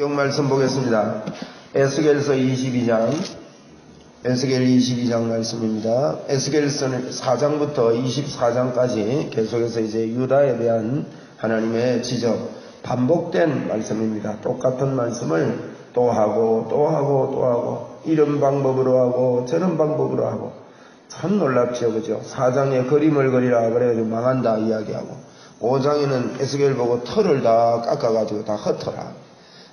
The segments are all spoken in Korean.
영 말씀 보겠습니다. 에스겔서 22장, 에스겔 22장 말씀입니다. 에스겔서는 4장부터 24장까지 계속해서 이제 유다에 대한 하나님의 지적, 반복된 말씀입니다. 똑같은 말씀을 또 하고 또 하고 또 하고 이런 방법으로 하고 저런 방법으로 하고 참 놀랍죠, 그죠? 4장에 그림을 그리라 그래가지고 망한다 이야기하고 5장에는 에스겔 보고 털을 다 깎아가지고 다 흩어라.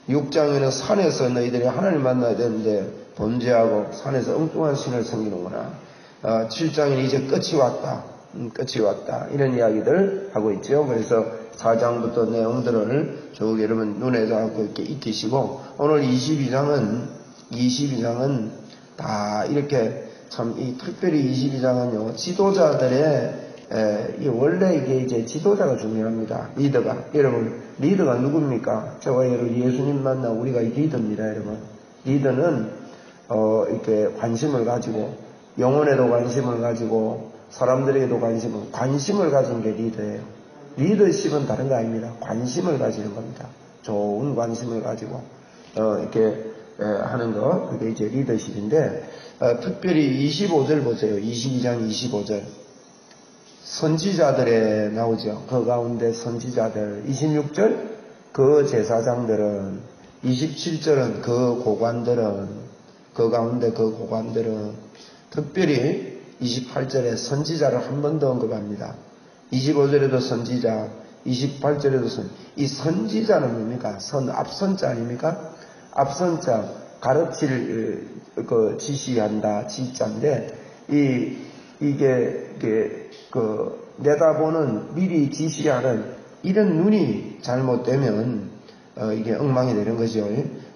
6장에는 산에서 너희들이 하나님 만나야 되는데 범죄하고 산에서 엉뚱한 신을 섬기는구나. 어, 7장에는 이제 끝이 왔다. 음, 끝이 왔다. 이런 이야기들 하고 있죠. 그래서 4장부터 내용들을 쭉 여러분 눈에 잡고 이렇게 익히시고 오늘 22장은 22장은 다 이렇게 참 이 특별히 22장은요 지도자들의 에, 이 원래 이게 이제 지도자가 중요합니다. 리더가. 여러분, 리더가 누굽니까? 저와 여러분 예수님 만나 우리가 이 리더입니다, 여러분. 리더는, 어, 이렇게 관심을 가지고, 영혼에도 관심을 가지고, 사람들에게도 관심을, 관심을 가진 게 리더예요. 리더십은 다른 거 아닙니다. 관심을 가지는 겁니다. 좋은 관심을 가지고, 어, 이렇게, 에, 하는 거, 그게 이제 리더십인데, 어, 특별히 25절 보세요. 22장 25절. 선지자들에 나오죠. 그 가운데 선지자들 26절 그 제사장들은 27절은 그 고관들은 그 가운데 그 고관들은 특별히 28절에 선지자를 한 번 더 언급합니다. 25절에도 선지자, 28절에도 선. 이 선지자는 뭡니까? 선 앞선자 아닙니까? 앞선자 가르칠 그 지시한다 지자인데 이 이게, 이게, 그, 내다보는 미리 지시하는 이런 눈이 잘못되면, 어, 이게 엉망이 되는 거죠.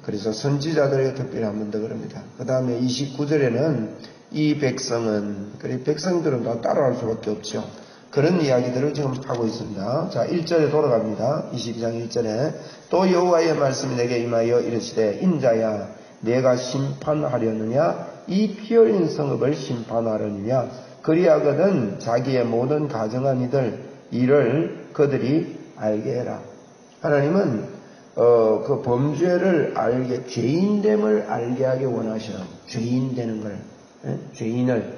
그래서 선지자들에게 특별히 한 번 더 그럽니다. 그 다음에 29절에는 이 백성은, 그래, 백성들은 다 따라할 수밖에 없죠. 그런 이야기들을 지금 하고 있습니다. 자, 1절에 돌아갑니다. 22장 1절에. 또 여호와의 말씀이 내게 임하여 이르시되, 인자야, 내가 심판하려느냐? 이피 흘린 성읍을 심판하려느냐? 그리하거든 자기의 모든 가정한 이들 이를 그들이 알게 해라. 하나님은 어, 그 범죄를 알게 죄인됨을 알게 하기 원하셔. 죄인 되는 걸, 예? 죄인을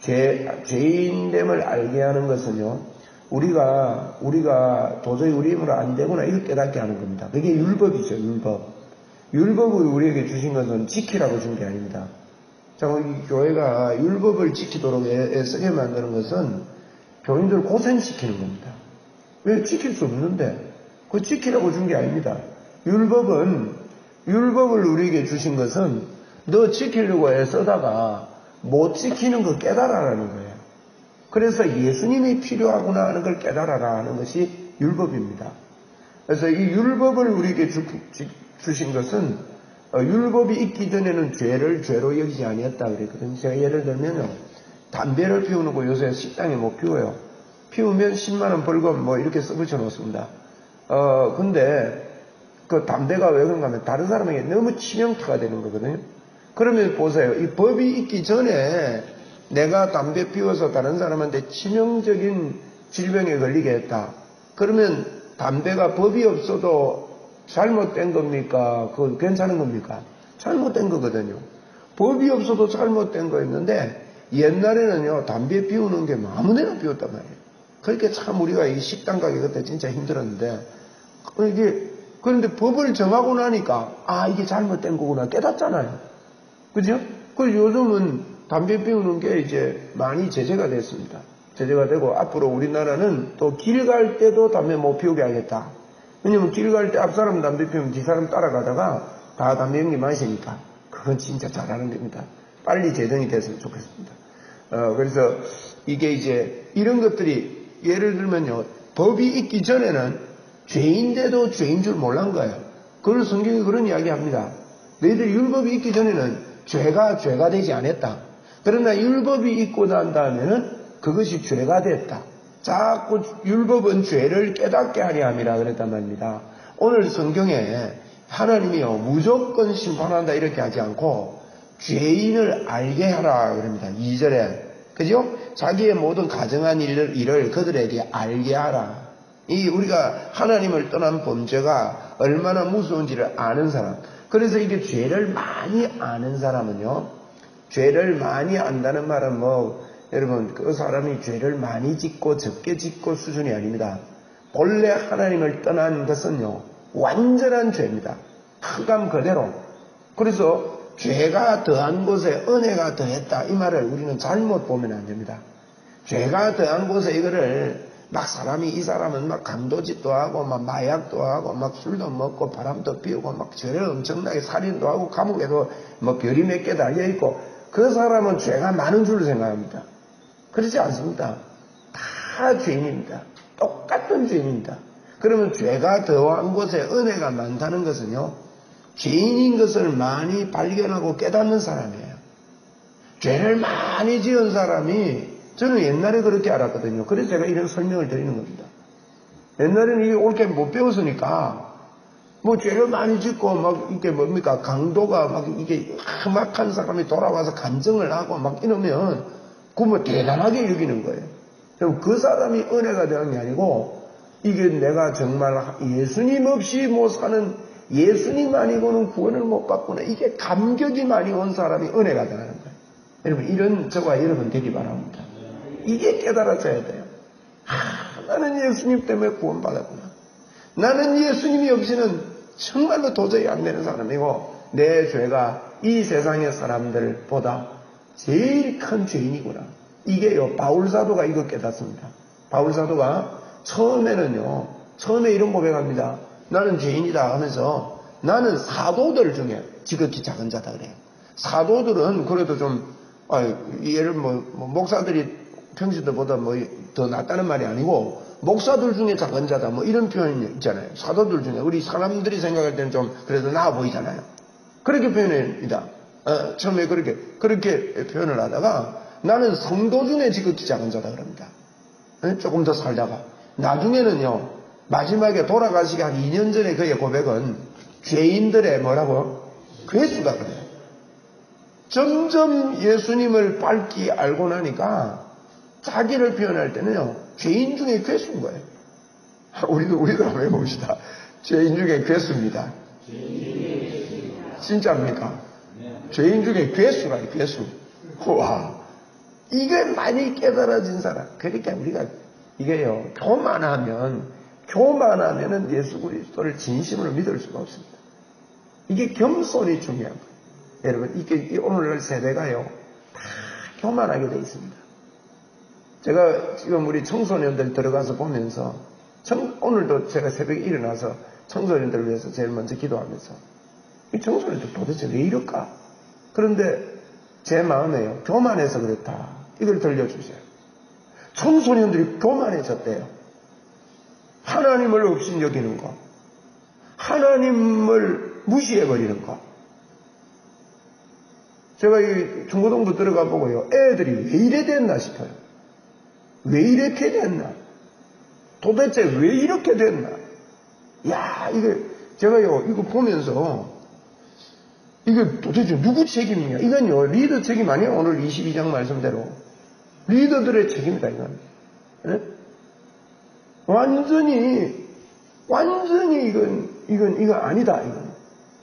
죄 죄인됨을 알게 하는 것은요. 우리가 우리가 도저히 우리 힘으로 안 되구나 이걸 깨닫게 하는 겁니다. 그게 율법이죠, 율법. 율법을 우리에게 주신 것은 지키라고 준 게 아닙니다. 자, 이 교회가 율법을 지키도록 애쓰게 만드는 것은 교인들을 고생시키는 겁니다. 왜 지킬 수 없는데? 그 지키라고 준 게 아닙니다. 율법은, 율법을 우리에게 주신 것은 너 지키려고 애쓰다가 못 지키는 거 깨달아라는 거예요. 그래서 예수님이 필요하구나 하는 걸 깨달아라 하는 것이 율법입니다. 그래서 이 율법을 우리에게 주, 주신 것은 어, 율법이 있기 전에는 죄를 죄로 여기지 아니었다 그랬거든요. 제가 예를 들면요. 담배를 피우는 요새 식당에 못 피워요. 피우면 10만원 벌금 뭐 이렇게 써붙여 놓습니다. 어, 근데 그 담배가 왜 그런가 하면 다른 사람에게 너무 치명타가 되는 거거든요. 그러면 보세요. 이 법이 있기 전에 내가 담배 피워서 다른 사람한테 치명적인 질병에 걸리게 했다. 그러면 담배가 법이 없어도 잘못된 겁니까? 그건 괜찮은 겁니까? 잘못된 거거든요. 법이 없어도 잘못된 거였는데 옛날에는요 담배 피우는 게 아무데나 피웠단 말이에요. 그렇게 참 우리가 이 식당 가기 그때 진짜 힘들었는데 이게 그런데 법을 정하고 나니까 아 이게 잘못된 거구나 깨닫잖아요. 그죠? 그래서 요즘은 담배 피우는 게 이제 많이 제재가 됐습니다. 제재가 되고 앞으로 우리나라는 또 길 갈 때도 담배 못 피우게 하겠다. 왜냐면 길 갈 때 앞사람 담배 피우면 뒷사람 따라가다가 다 담배 연기 마시니까 그건 진짜 잘하는 겁니다. 빨리 제정이 됐으면 좋겠습니다. 어, 그래서 이게 이제 이런 것들이 예를 들면요. 법이 있기 전에는 죄인데도 죄인 줄 몰란 거예요. 그걸 성경이 그런 이야기 합니다. 너희들이 율법이 있기 전에는 죄가 죄가 되지 않았다. 그러나 율법이 있고 난 다음에는 그것이 죄가 됐다. 자꾸 율법은 죄를 깨닫게 하려 함이라 그랬단 말입니다. 오늘 성경에 하나님이요 무조건 심판한다 이렇게 하지 않고 죄인을 알게 하라 그럽니다. 2절에 그죠? 자기의 모든 가정한 일을, 일을 그들에게 알게 하라. 이 우리가 하나님을 떠난 범죄가 얼마나 무서운지를 아는 사람. 그래서 이게 죄를 많이 아는 사람은요. 죄를 많이 안다는 말은 뭐 여러분 그 사람이 죄를 많이 짓고 적게 짓고 수준이 아닙니다. 본래 하나님을 떠난 것은요. 완전한 죄입니다. 흑암 그대로. 그래서 죄가 더한 곳에 은혜가 더했다. 이 말을 우리는 잘못 보면 안 됩니다. 죄가 더한 곳에 이거를 막 사람이 이 사람은 막 강도짓도 하고 막 마약도 하고 막 술도 먹고 바람도 피우고 막 죄를 엄청나게 살인도 하고 감옥에도 뭐 별이 몇 개 달려 있고 그 사람은 죄가 많은 줄 생각합니다. 그렇지 않습니다. 다 죄인입니다. 똑같은 죄인입니다. 그러면 죄가 더한 곳에 은혜가 많다는 것은요, 죄인인 것을 많이 발견하고 깨닫는 사람이에요. 죄를 많이 지은 사람이 저는 옛날에 그렇게 알았거든요. 그래서 제가 이런 설명을 드리는 겁니다. 옛날에는 이게 옳게 못 배웠으니까 뭐 죄를 많이 짓고 막 이게 뭡니까 강도가 막 이게 험악한 사람이 돌아와서 간증을 하고 막 이러면 그뭐 대단하게 여기는 거예요. 그럼 그 사람이 은혜가 되는 게 아니고 이게 내가 정말 예수님 없이 못 사는 예수님 아니고는 구원을 못 받구나. 이게 감격이 많이 온 사람이 은혜가 되는 거예요. 여러분 이런 저와 여러분 되기 바랍니다. 이게 깨달아져야 돼요. 아, 나는 예수님 때문에 구원받았구나. 나는 예수님이 없이는 정말로 도저히 안 되는 사람이고 내 죄가 이 세상의 사람들보다 제일 큰 죄인이구나. 이게요 바울 사도가 이거 깨닫습니다. 바울 사도가 처음에는요 처음에 이런 고백합니다. 나는 죄인이다 하면서 나는 사도들 중에 지극히 작은 자다 그래요. 사도들은 그래도 좀 아, 예를 뭐, 뭐 목사들이 평신도보다 뭐 더 낫다는 말이 아니고 목사들 중에 작은 자다 뭐 이런 표현이 있잖아요. 사도들 중에 우리 사람들이 생각할 때는 좀 그래도 나아 보이잖아요. 그렇게 표현합니다. 어, 처음에 그렇게 그렇게 표현을 하다가 나는 성도 중에 지극히 작은 자다 그럽니다. 어, 조금 더 살다가 나중에는요 마지막에 돌아가시기 한 2년 전에 그의 고백은 죄인들의 뭐라고 괴수다 그래요. 점점 예수님을 밝히 알고 나니까 자기를 표현할 때는요, 죄인 중에 괴수인 거예요. 우리도, 우리도 한번 해봅시다. 죄인 중에 괴수입니다. 진짜입니까? 죄인 중에 괴수라, 괴수. 와. 이게 많이 깨달아진 사람. 그러니까 우리가, 이게요, 교만하면, 교만하면은 예수 그리스도를 진심으로 믿을 수가 없습니다. 이게 겸손이 중요한 거예요. 여러분, 이게 오늘날 세대가요, 다 교만하게 돼 있습니다. 제가 지금 우리 청소년들 들어가서 보면서, 청, 오늘도 제가 새벽에 일어나서 청소년들을 위해서 제일 먼저 기도하면서, 이 청소년들 도대체 왜 이럴까? 그런데 제 마음에요, 교만해서 그렇다. 이걸 들려주세요. 청소년들이 교만해졌대요. 하나님을 없인 여기는 거. 하나님을 무시해버리는 거. 제가 이 중고등부 들어가 보고요. 애들이 왜 이래 됐나 싶어요. 왜 이렇게 됐나? 도대체 왜 이렇게 됐나? 야, 이게, 제가요, 이거 보면서, 이게 도대체 누구 책임이냐? 이건요, 리더 책임 아니에요? 오늘 22장 말씀대로. 리더들의 책임이다, 이건. 네? 완전히, 완전히 이건, 이건, 이거 아니다, 이건.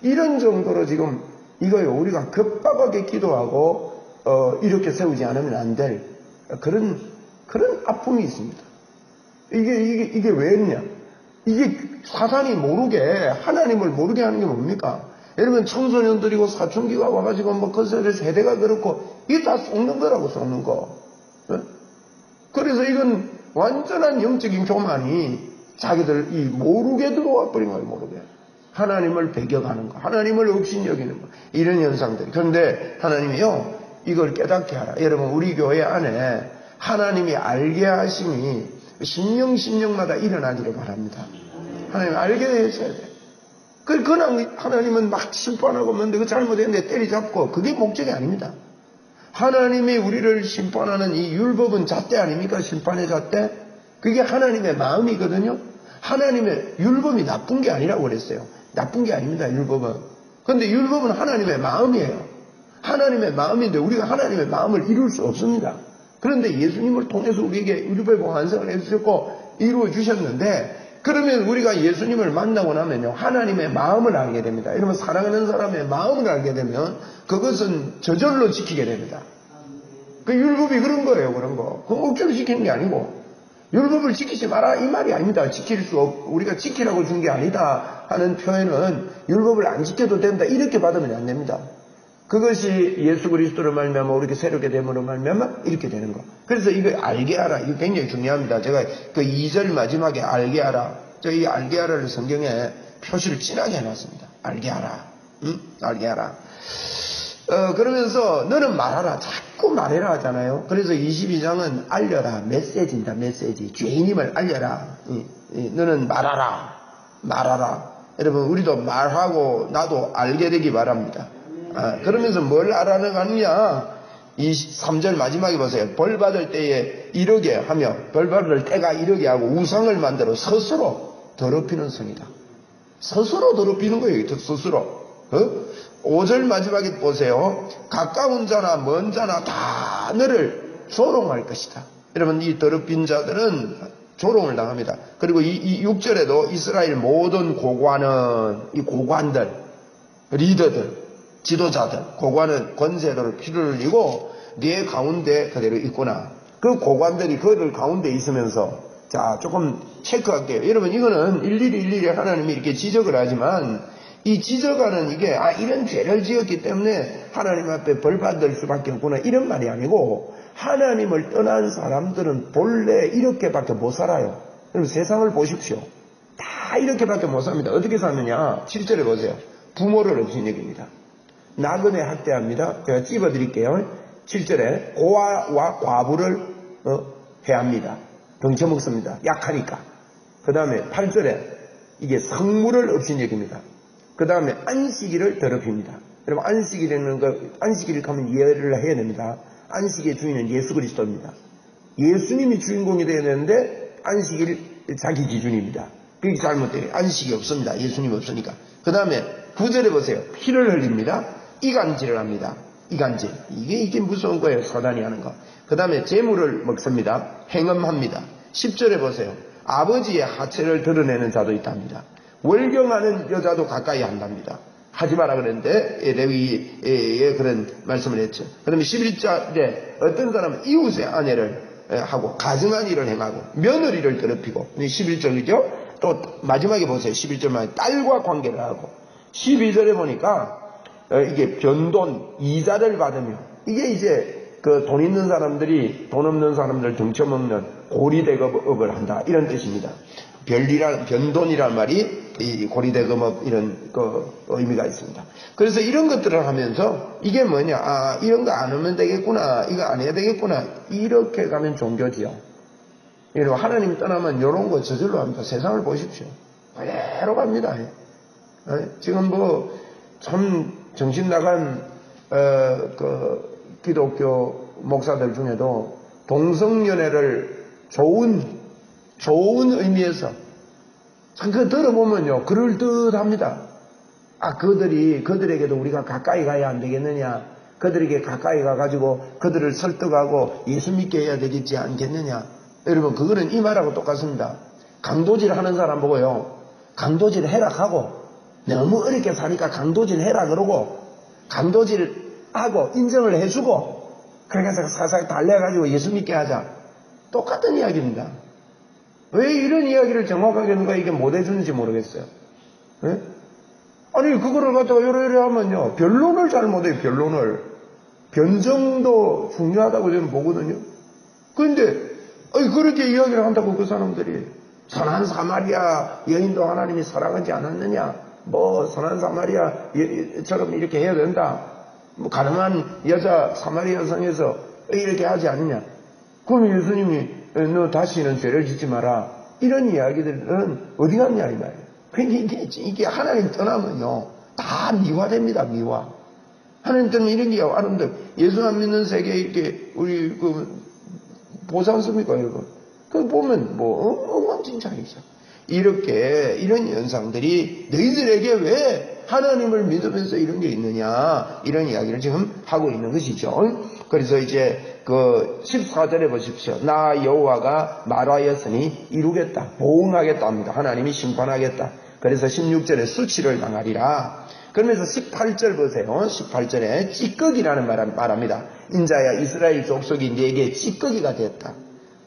이런 정도로 지금 이거요, 우리가 급박하게 기도하고, 어, 이렇게 세우지 않으면 안 될 그런, 그런 아픔이 있습니다. 이게, 이게, 이게 왜냐? 이게 사단이 모르게, 하나님을 모르게 하는 게 뭡니까? 여러분, 청소년들이고 사춘기가 와가지고, 뭐, 그 세대가 그렇고, 이게 다 속는 거라고, 속는 거. 어? 그래서 이건 완전한 영적인 교만이 자기들 이 모르게 들어와 버린 거예요, 모르게. 하나님을 배격하는 거, 하나님을 없인 여기는 거, 이런 현상들. 그런데 하나님이요, 이걸 깨닫게 하라. 여러분, 우리 교회 안에 하나님이 알게 하심이 신령, 신령마다 일어나기를 바랍니다. 하나님 알게 해줘야 돼. 그, 그냥 하나님은 막 심판하고 뭔데 그 잘못했는데 때리잡고 그게 목적이 아닙니다. 하나님이 우리를 심판하는 이 율법은 잣대 아닙니까? 심판의 잣대? 그게 하나님의 마음이거든요. 하나님의 율법이 나쁜 게 아니라고 그랬어요. 나쁜 게 아닙니다, 율법은. 그런데 율법은 하나님의 마음이에요. 하나님의 마음인데 우리가 하나님의 마음을 이룰 수 없습니다. 그런데 예수님을 통해서 우리에게 율법의 완성을 해주셨고 이루어 주셨는데 그러면 우리가 예수님을 만나고 나면요, 하나님의 마음을 알게 됩니다. 이러면 사랑하는 사람의 마음을 알게 되면 그것은 저절로 지키게 됩니다. 그 율법이 그런 거예요, 그런 거. 그 억지로 지키는 게 아니고. 율법을 지키지 마라 이 말이 아닙니다. 지킬 수 없, 우리가 지키라고 준 게 아니다 하는 표현은 율법을 안 지켜도 된다 이렇게 받으면 안 됩니다. 그것이 예수 그리스도를 말미암아 우리에게 새롭게 됨으로 말미암아 이렇게 되는 거. 그래서 이거 알게 하라. 이거 굉장히 중요합니다. 제가 그 2절 마지막에 알게 하라. 저 이 알게 하라를 성경에 표시를 진하게 해놨습니다. 알게 하라. 응? 알게 하라. 어, 그러면서 너는 말하라. 자꾸 말해라 하잖아요. 그래서 22장은 알려라. 메시지입니다. 메시지. 죄인임을 알려라. 이, 이, 너는 말하라. 말하라. 여러분, 우리도 말하고 나도 알게 되기 바랍니다. 아, 그러면서 뭘 알아가느냐? 이 3절 마지막에 보세요. 벌 받을 때에 이르게 하며 벌 받을 때가 이르게 하고 우상을 만들어 스스로 더럽히는 성이다. 스스로 더럽히는 거예요. 스스로. 어? 5절 마지막에 보세요. 가까운 자나 먼 자나 다 너를 조롱할 것이다. 여러분 이 더럽힌 자들은 조롱을 당합니다. 그리고 이, 이 6절에도 이스라엘 모든 고관은 이 고관들 리더들 지도자들 고관은 권세도를 피를 흘리고 네 가운데 그대로 있구나. 그 고관들이 그들 가운데 있으면서 자 조금 체크할게요. 여러분 이거는 일일이 일일이 하나님이 이렇게 지적을 하지만 이 지적하는 이게 아 이런 죄를 지었기 때문에 하나님 앞에 벌 받을 수밖에 없구나 이런 말이 아니고 하나님을 떠난 사람들은 본래 이렇게밖에 못 살아요. 여러분 세상을 보십시오. 다 이렇게밖에 못 삽니다. 어떻게 사느냐? 7절에 보세요. 부모를 없인 얘기입니다. 나그네 학대합니다. 제가 찝어드릴게요. 7절에 고아와 과부를 어, 해합니다. 덩쳐먹습니다. 약하니까. 그 다음에 8절에 이게 성물을 없인 얘기입니다. 그 다음에 안식일을 더럽힙니다. 여러분 안식일에는 그 안식일을 가면 이해를 해야 됩니다. 안식의 주인은 예수 그리스도입니다. 예수님이 주인공이 되어야 되는데 안식일 자기 기준입니다. 그게 잘못돼요. 안식이 없습니다. 예수님 없으니까. 그 다음에 구절에 보세요. 피를 흘립니다. 이간질을 합니다. 이간질. 이게 이게 무서운 거예요. 사단이 하는 거. 그 다음에 재물을 먹습니다. 행음합니다. 10절에 보세요. 아버지의 하체를 드러내는 자도 있답니다. 월경하는 여자도 가까이 한답니다. 하지 마라 그랬는데 예, 레위의 그런 말씀을 했죠. 그 다음에 11절에 어떤 사람은 이웃의 아내를 예, 하고 가증한 일을 행하고 며느리를 더럽히고 11절이죠. 또 마지막에 보세요. 11절만 딸과 관계를 하고 12절에 보니까 어, 이게 변돈 이자를 받으며 이게 이제 그 돈 있는 사람들이 돈 없는 사람들 등쳐먹는 고리대급업을 한다 이런 뜻입니다. 별리란 변돈이란 말이 이 고리대금업 이런 그 의미가 있습니다. 그래서 이런 것들을 하면서 이게 뭐냐 아 이런 거 안 하면 되겠구나 이거 안 해야 되겠구나 이렇게 가면 종교지요. 여러분 하나님 떠나면 이런 거 저절로 합니다. 세상을 보십시오. 그대로 갑니다. 어, 지금 뭐 참 정신 나간 어, 그 기독교 목사들 중에도 동성연애를 좋은 좋은 의미에서 참 그거 들어보면요 그럴 듯합니다. 아 그들이 그들에게도 우리가 가까이 가야 안 되겠느냐? 그들에게 가까이 가가지고 그들을 설득하고 예수 믿게 해야 되겠지 않겠느냐? 여러분 그거는 이 말하고 똑같습니다. 강도질 하는 사람 보고요. 강도질 해락하고 너무 어렵게 사니까 강도질 해라 그러고 강도질 하고 인정을 해주고 그렇게 해서 사사히 달래가지고 예수 믿게 하자. 똑같은 이야기입니다. 왜 이런 이야기를 정확하게 누가 이게 못 해주는지 모르겠어요. 예? 아니 그거를 갖다가 요러요러 하면요. 변론을 잘 못해요. 변론을. 변정도 중요하다고 저는 보거든요. 그런데 그렇게 이야기를 한다고 그 사람들이 선한 사마리아 여인도 하나님이 사랑하지 않았느냐? 뭐 선한 사마리아처럼 이렇게 해야 된다. 뭐 가능한 여자 사마리아 성에서 이렇게 하지 않느냐? 그럼 예수님이 너 다시는 죄를 짓지 마라. 이런 이야기들은 어디 갔냐 이 말이에요. 그러니까 이게, 하나님 떠나면요 다 미화됩니다 미화. 하나님 떠나면 이런 게 아는데 예수 안 믿는 세계에 이렇게 우리 그 보지 않습니까 여러분? 그 보면 뭐 엉망진창이죠. 이렇게 이런 현상들이 너희들에게 왜 하나님을 믿으면서 이런 게 있느냐 이런 이야기를 지금 하고 있는 것이죠. 그래서 이제 그 14절에 보십시오. 나 여호와가 말하였으니 이루겠다. 보응하겠다 합니다. 하나님이 심판하겠다. 그래서 16절에 수치를 당하리라. 그러면서 18절 보세요. 18절에 찌꺼기라는 말을 말합니다. 인자야 이스라엘 족속이 네게 찌꺼기가 됐다.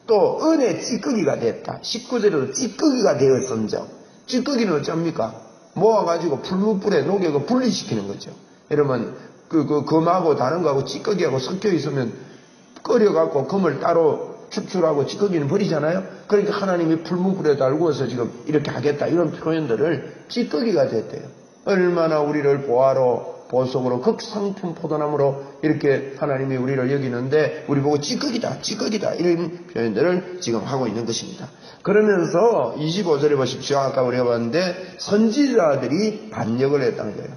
또 은혜 찌꺼기가 됐다. 19절에도 찌꺼기가 되었음정. 찌꺼기는 어쩝니까? 모아가지고 풀무불에 녹여서 분리시키는 거죠. 여러분 그, 그 금하고 다른 거하고 찌꺼기하고 섞여 있으면 끓여갖고 금을 따로 추출하고 찌꺼기는 버리잖아요. 그러니까 하나님이 풀무불에 달구어서 지금 이렇게 하겠다 이런 표현들을 찌꺼기가 됐대요. 얼마나 우리를 보화로 보석으로 극상품 포도나무로 이렇게 하나님이 우리를 여기는데 우리 보고 찌꺼기다 찌꺼기다 이런 표현들을 지금 하고 있는 것입니다. 그러면서 25절에 보십시오. 아까 우리가 봤는데 선지자들이 반역을 했다는 거예요.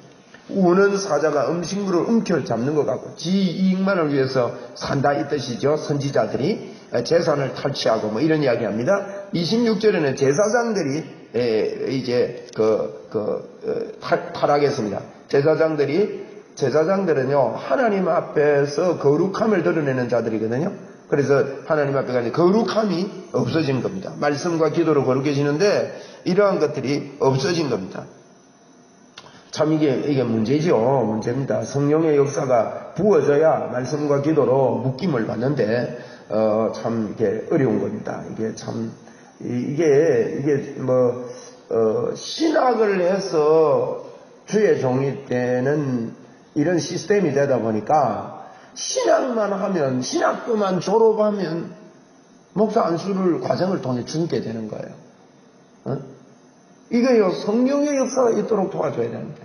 우는 사자가 음식물을 움켜 잡는 것 같고 지 이익만을 위해서 산다 이 뜻이죠. 선지자들이 재산을 탈취하고 뭐 이런 이야기합니다. 26절에는 제사장들이 에, 이제 그, 그 어, 탈, 타락했습니다. 제사장들이 제사장들은요 하나님 앞에서 거룩함을 드러내는 자들이거든요. 그래서 하나님 앞에 가니 거룩함이 없어진 겁니다. 말씀과 기도로 거룩해지는데 이러한 것들이 없어진 겁니다. 참 이게 이게 문제죠. 문제입니다. 성령의 역사가 부어져야 말씀과 기도로 묶임을 받는데 어, 참 이게 어려운 겁니다. 이게 참 이- 이게 이게 뭐 어, 신학을 해서 주의 종이 때는 이런 시스템이 되다 보니까 신학만 하면 신학교만 졸업하면 목사 안수를 과정을 통해 주게 되는 거예요. 어? 이거요 성령의 역사가 있도록 도와줘야 되는데.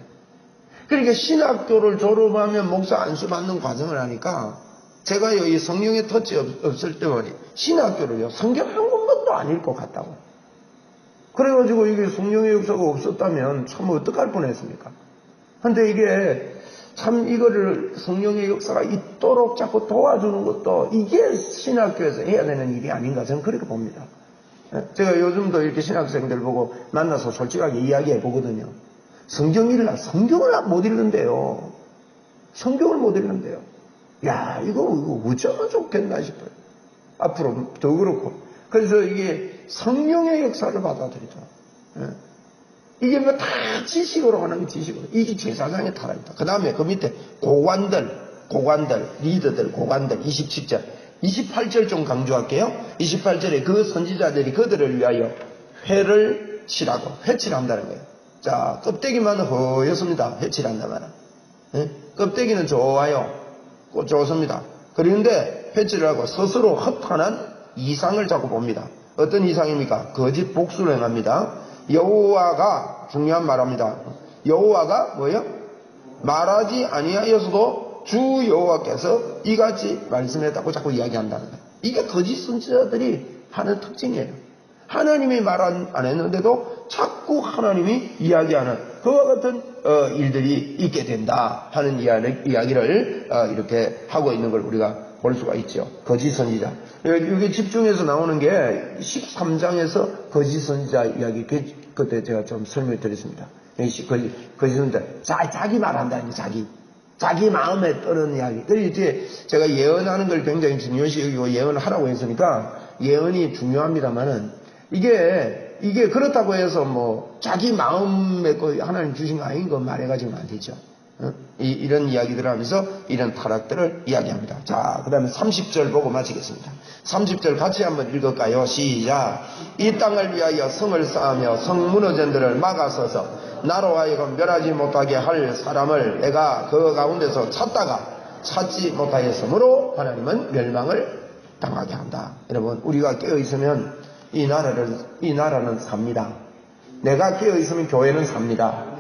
그러니까 신학교를 졸업하면 목사 안수 받는 과정을 하니까 제가요 이 성령의 터치 없, 없을 때만이 신학교를요 성경 한 권만도 안 읽고 갔다고. 그래가지고 이게 성령의 역사가 없었다면 참 어떡할 뻔했습니까? 근데 이게 참 이거를 성령의 역사가 있도록 자꾸 도와주는 것도 이게 신학교에서 해야 되는 일이 아닌가 저는 그렇게 봅니다. 예? 제가 요즘도 이렇게 신학생들 보고 만나서 솔직하게 이야기해 보거든요. 성경 읽라 성경을 못 읽는데요. 성경을 못 읽는데요. 야 이거, 이거 어쩌면 좋겠나 싶어요. 앞으로 더 그렇고. 그래서 이게 성령의 역사를 받아들이죠. 예? 이게 뭐 다 지식으로 하는 게 지식으로. 이게 제사장의 타락이다. 그 다음에 그 밑에 고관들, 고관들, 리더들, 고관들, 27절. 28절 좀 강조할게요. 28절에 그 선지자들이 그들을 위하여 회를 칠하고, 회칠 한다는 거예요. 자, 껍데기만 허였습니다. 회칠한다 말은. 예? 껍데기는 좋아요. 꼭 좋습니다. 그런데 회칠을 하고 스스로 허탄한 이상을 자꾸 봅니다. 어떤 이상입니까? 거짓 복수를 행합니다. 여호와가 중요한 말합니다. 여호와가 뭐예요? 말하지 아니하여서도 주 여호와께서 이같이 말씀했다고 자꾸 이야기한다는 거예요. 이게 거짓 선지자들이 하는 특징이에요. 하나님이 말 안 했는데도 자꾸 하나님이 이야기하는 그와 같은 어, 일들이 있게 된다 하는 이야기, 를 이렇게 하고 있는 걸 우리가 볼 수가 있죠. 거짓 선지자. 여기 집중해서 나오는 게 13장에서 거짓 선지자 이야기 그, 그때 제가 좀 설명해 드렸습니다. 거짓, 거짓 선지자 자, 자기 말한다 자기 자기 마음에 떠는 이야기. 그리고 이제 제가 예언하는 걸 굉장히 중요시 여기고 예언을 하라고 했으니까 예언이 중요합니다만은 이게 이게 그렇다고 해서 뭐 자기 마음에 그 하나님 주신 거 아닌 거 말해가지고는 안 되죠. 어? 이, 런 이야기들을 하면서 이런 타락들을 이야기합니다. 자, 그 다음에 30절 보고 마치겠습니다. 30절 같이 한번 읽을까요? 시작. 이 땅을 위하여 성을 쌓으며 성 무너진들을 막아서서 나로 하여금 멸하지 못하게 할 사람을 내가 그 가운데서 찾다가 찾지 못하였으므로 하나님은 멸망을 당하게 한다. 여러분, 우리가 깨어있으면 이 나라를, 이 나라는 삽니다. 내가 깨어있으면 교회는 삽니다.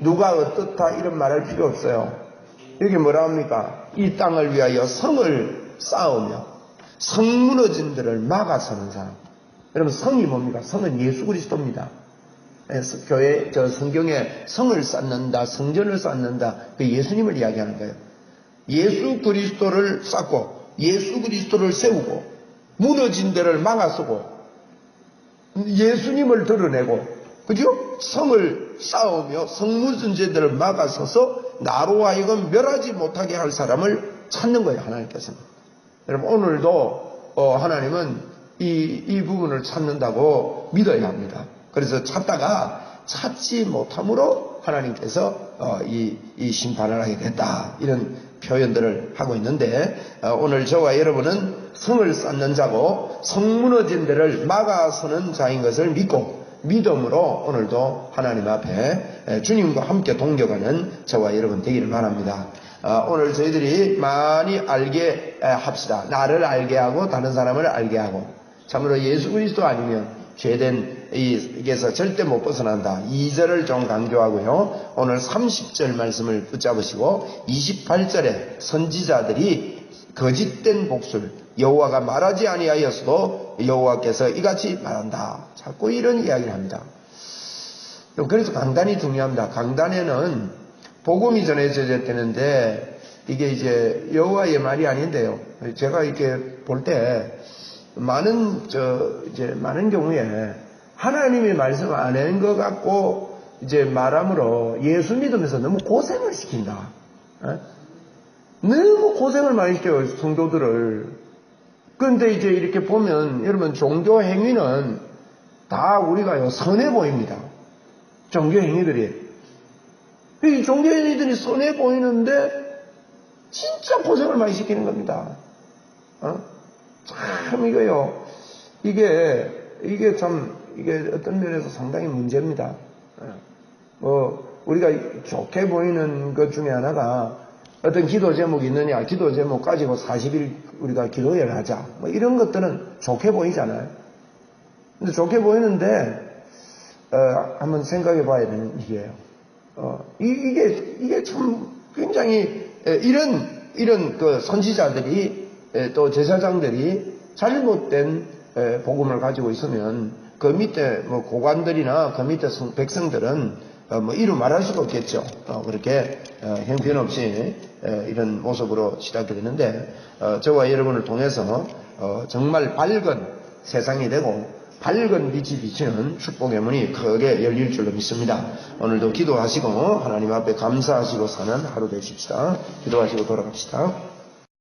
누가 어떻다 이런 말할 필요 없어요. 여기 뭐라 합니까? 이 땅을 위하여 성을 쌓으며 성 무너진 들을 막아서는 사람. 여러분 성이 뭡니까? 성은 예수 그리스도입니다. 교회 저 성경에 성을 쌓는다, 성전을 쌓는다, 그 예수님을 이야기하는 거예요. 예수 그리스도를 쌓고 예수 그리스도를 세우고 무너진 데를 막아서고 예수님을 드러내고 그죠? 성을 쌓으며 성무전제들을 막아서서 나로 하여금 멸하지 못하게 할 사람을 찾는 거예요, 하나님께서는. 여러분, 오늘도, 어, 하나님은 이, 이 부분을 찾는다고 믿어야 합니다. 그래서 찾다가 찾지 못함으로 하나님께서, 어, 이, 이 심판을 하게 됐다. 이런 표현들을 하고 있는데, 어, 오늘 저와 여러분은 성을 쌓는 자고, 성 무너진 데를 막아서는 자인 것을 믿고, 믿음으로 오늘도 하나님 앞에 에, 주님과 함께 동경하는 저와 여러분 되기를 바랍니다. 어, 오늘 저희들이 많이 알게 에, 합시다. 나를 알게 하고 다른 사람을 알게 하고 참으로 예수 그리스도 아니면 죄된 이에서 절대 못 벗어난다. 2절을 좀 강조하고요. 오늘 30절 말씀을 붙잡으시고 28절에 선지자들이 거짓된 복술 여호와가 말하지 아니하였어도 여호와께서 이같이 말한다. 자꾸 이런 이야기를 합니다. 그래서 강단이 중요합니다. 강단에는 복음이 전해져야 되는데 이게 이제 여호와의 말이 아닌데요. 제가 이렇게 볼 때 많은 저 이제 많은 경우에 하나님의 말씀 안 하는 것 같고 이제 말함으로 예수 믿으면서 너무 고생을 시킨다. 어? 너무 고생을 많이 시켜요, 성도들을. 그런데 이제 이렇게 보면, 여러분, 종교 행위는 다 우리가요, 선해 보입니다. 종교 행위들이. 이 종교 행위들이 선해 보이는데, 진짜 고생을 많이 시키는 겁니다. 어? 참, 이거요. 이게, 이게 참, 이게 어떤 면에서 상당히 문제입니다. 어. 뭐, 우리가 좋게 보이는 것 중에 하나가, 어떤 기도 제목이 있느냐, 기도 제목 가지고 40일 우리가 기도회를 하자. 뭐 이런 것들은 좋게 보이잖아요. 근데 좋게 보이는데, 어, 한번 생각해 봐야 되는 일이에요. 어, 이, 게 이게 참 굉장히, 에, 이런, 이런 그 선지자들이, 에, 또 제사장들이 잘못된 에, 복음을 가지고 있으면 그 밑에 뭐 고관들이나 그 밑에 성- 백성들은 어, 뭐 이루 말할 수가 없겠죠. 어, 그렇게 어, 형편없이 에, 이런 모습으로 시작이 되는데 어, 저와 여러분을 통해서 어, 정말 밝은 세상이 되고 밝은 빛이 비치는 축복의 문이 크게 열릴 줄로 믿습니다. 오늘도 기도하시고 하나님 앞에 감사하시고 사는 하루 되십시다. 기도하시고 돌아갑시다.